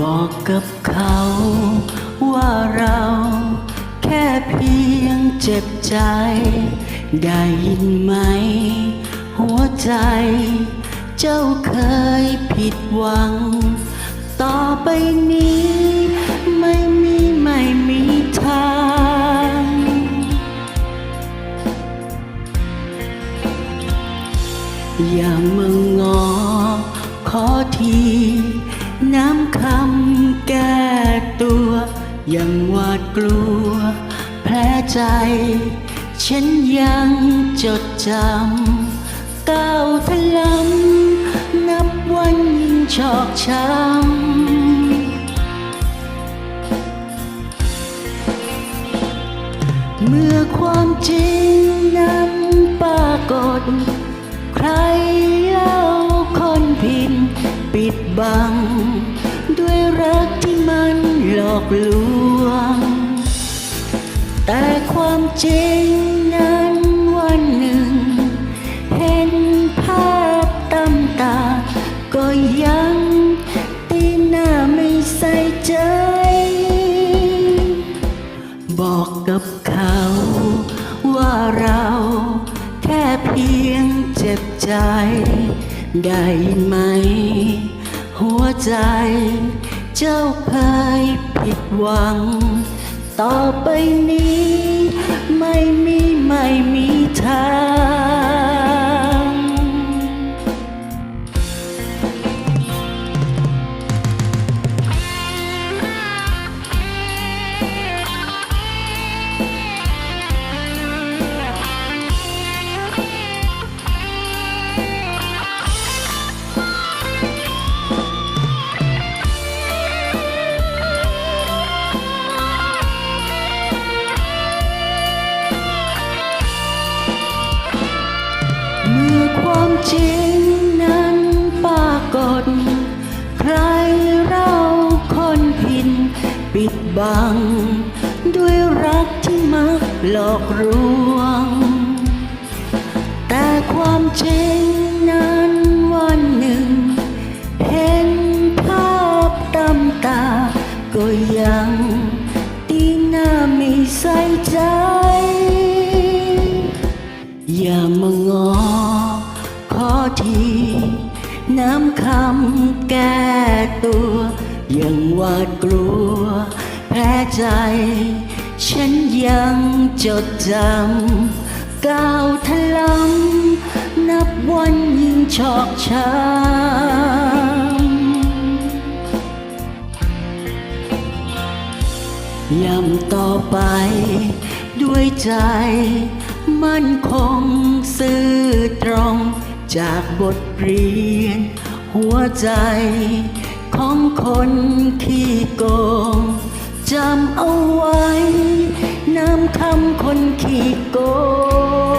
บอกกับเขา ว่าเราแค่เพียงเจ็บใจ ได้ยินไหม หัวใจ เจ้าเคยผิดหวัง ต่อไปนี้ ไม่มีไม่มีทางอย่ามางอขอที น้ำคำแก้ตัว ยังหวาดกลัวแผลใจ ฉันยังจดจำก้าวทะลำนับวันยิ่งชอกช้ำเมื่อความจริงนั้นปรากฏใคร บัง ด้วยรักที่มันหลอกลวง แต่ความจริงนั้นวันหนึ่ง เห็นภาพตำตา ก็ยังตีหน้าไม่ใส่ใจ บอกกับเขาว่าเราแค่เพียงเจ็บใจ ได้ยินไหม วใจ เจ้าเคยผิดหวัง ต่อไปนี้ ไม่มีไม่มีทาง ความจริงนั้นปรากฏ ใครเราคนผิดปิดบัง ด้วยรักที่มักหลอกลวง แต่ความจริงนั้นวันหนึ่ง เห็นภาพตำตา ก็ยังตีหน้าไม่ใส่ใจ อย่ามาง ยังหวาดกลัว แพ้ใจ ฉันยังจดจำก้าวทะลำนับวันยิ่งชอกช้ำยำต่อไป ด้วยใจ มั่นคงซื่อตรงจากบทเรียน หัวใจ ของคนขี้โกงจำเอาไว้ น้ำคำคนขี้โกง